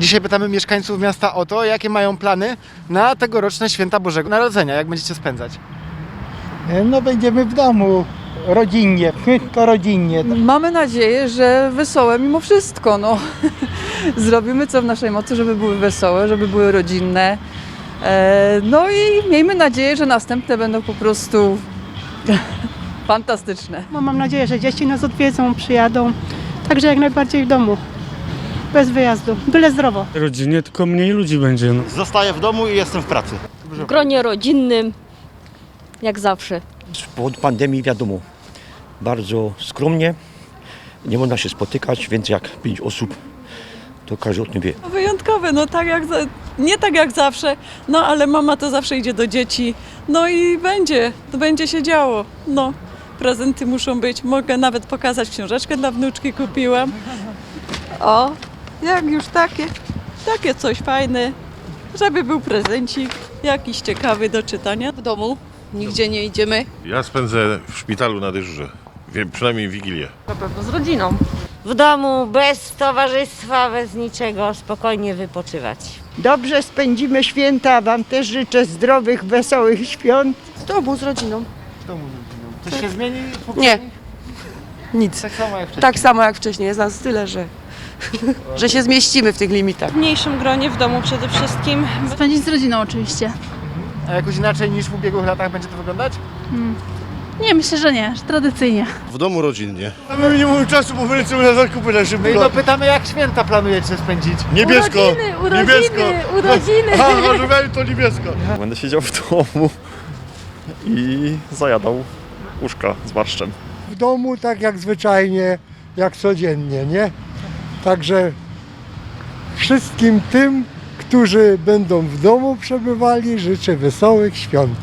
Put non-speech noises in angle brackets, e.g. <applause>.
Dzisiaj pytamy mieszkańców miasta o to, jakie mają plany na tegoroczne święta Bożego Narodzenia, jak będziecie spędzać. No będziemy w domu, rodzinnie, <laughs> wszystko rodzinnie. Mamy nadzieję, że wesołe mimo wszystko. No. <laughs> Zrobimy co w naszej mocy, żeby były wesołe, żeby były rodzinne. E, No i miejmy nadzieję, że następne będą po prostu <laughs> fantastyczne. Bo mam nadzieję, że dzieci nas odwiedzą, przyjadą. Także jak najbardziej w domu. Bez wyjazdu. Byle zdrowo. Rodzinnie tylko mniej ludzi będzie. No. Zostaję w domu i jestem w pracy. w gronie rodzinnym, jak zawsze. Z powodu pandemii wiadomo, bardzo skromnie, nie można się spotykać, więc jak pięć osób, to każdy o tym wie. Wyjątkowe, no tak jak, za- nie tak jak zawsze, no ale mama to zawsze idzie do dzieci, no i będzie, to będzie się działo, no. Prezenty muszą być, mogę nawet pokazać książeczkę dla wnuczki kupiłam. O, jak już takie, takie coś fajne, żeby był prezencik, jakiś ciekawy do czytania. w domu, nigdzie nie idziemy. Ja spędzę w szpitalu na dyżurze. Wiem, przynajmniej Wigilię. Na pewno z rodziną. W domu, bez towarzystwa, bez niczego, spokojnie wypoczywać. Dobrze spędzimy święta. Wam też życzę zdrowych, wesołych świąt. W domu z rodziną. Coś się zmieni? Nie. Nic. Tak samo jak wcześniej. Tak samo jak wcześniej, jest nas tyle, że, <laughs> że się zmieścimy w tych limitach. W mniejszym gronie, w domu przede wszystkim. Spędzić z rodziną oczywiście. A jakoś inaczej niż w ubiegłych latach będzie to wyglądać? Nie, myślę, że nie. Tradycyjnie. W domu rodzinnie. Mamy minimum czasu, bo wylecimy na zakupy na No i szybko. dopytamy, jak święta planujecie spędzić. Niebiesko! niebiesko! urodziny. <laughs> A, rozumiałem to niebiesko. Będę siedział w domu i zajadał uszka z barszczem. W domu tak jak zwyczajnie, jak codziennie, nie? Także wszystkim tym, którzy będą w domu przebywali, życzę wesołych świąt.